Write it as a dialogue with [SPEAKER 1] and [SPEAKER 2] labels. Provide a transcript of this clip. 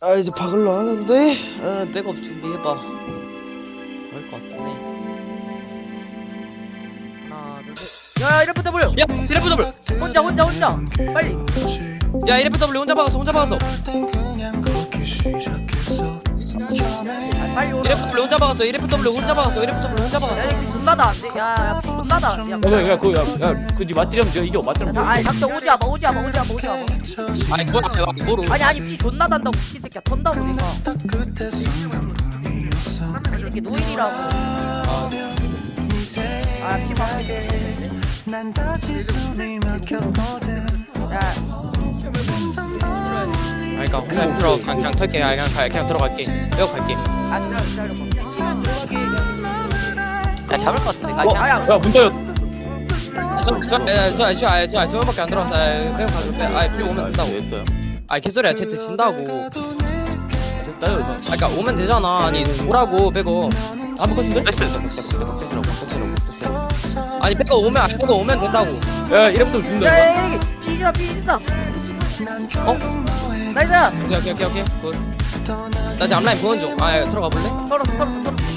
[SPEAKER 1] 아 이제 박을러 하는데? 아 백업 준비해봐. 그럴 것해 하나 둘셋.
[SPEAKER 2] 야 이래프 W!
[SPEAKER 1] 야! 이레프 더블!
[SPEAKER 2] 혼자 혼자 혼자! 빨리!
[SPEAKER 1] 야 이레프 더블 혼자 박았어 혼자 박았어.
[SPEAKER 2] 아, 빨리 오라
[SPEAKER 1] 이레프 더블 혼자 박았어 이레프 더블 혼자 박았어 이레프 더블 혼자 박았어
[SPEAKER 2] 존나다. 야야 존나다. 야
[SPEAKER 3] 야, 야, 그, 야, 야, 그니 맞디려면 내가 이겨, 맞디려면
[SPEAKER 2] 야,
[SPEAKER 3] 내가
[SPEAKER 2] 아니. 닥쳐 오지 마봐 오지 마봐 오지 마봐 오지 마봐.
[SPEAKER 1] 아니 그거 내가 이거로.
[SPEAKER 2] 아니 아니 피 존나 단다고 미친 새끼야. 턴다고 내가 이 새끼 노인이라고. 아피 막야
[SPEAKER 1] 아니 그니까 혼자 들어 그냥, 그냥 털게. 아, 그냥, 가- 그냥 들어갈게. 백업 갈게.
[SPEAKER 2] 아 기다려 기다려봐 시간 들어가게
[SPEAKER 1] 야 잡을 것 같은데
[SPEAKER 2] 어,
[SPEAKER 1] 그냥
[SPEAKER 2] 아야
[SPEAKER 3] 야, 문 따여.
[SPEAKER 1] 저저저저 저거밖에 안 들어왔어 아, 백업 가줄게 아 필요 오면 된다고
[SPEAKER 3] 왜 떠요?
[SPEAKER 1] 아 개소리야 채트 진다고
[SPEAKER 3] 따여,
[SPEAKER 1] 아 그니까 오면 되잖아 아니 오라고 백업
[SPEAKER 3] 아무 것인데?
[SPEAKER 1] 아니 백업 오면 안 백업 오면 된다고
[SPEAKER 3] 야. 이거.
[SPEAKER 2] 야야야 피지마 피지마 어? 나이스
[SPEAKER 1] 오케이 오케이 오케이 오케이 굿 나 지금 앞라인 보는 중 아 들어가 볼래?
[SPEAKER 2] 털었어 털었어 털었어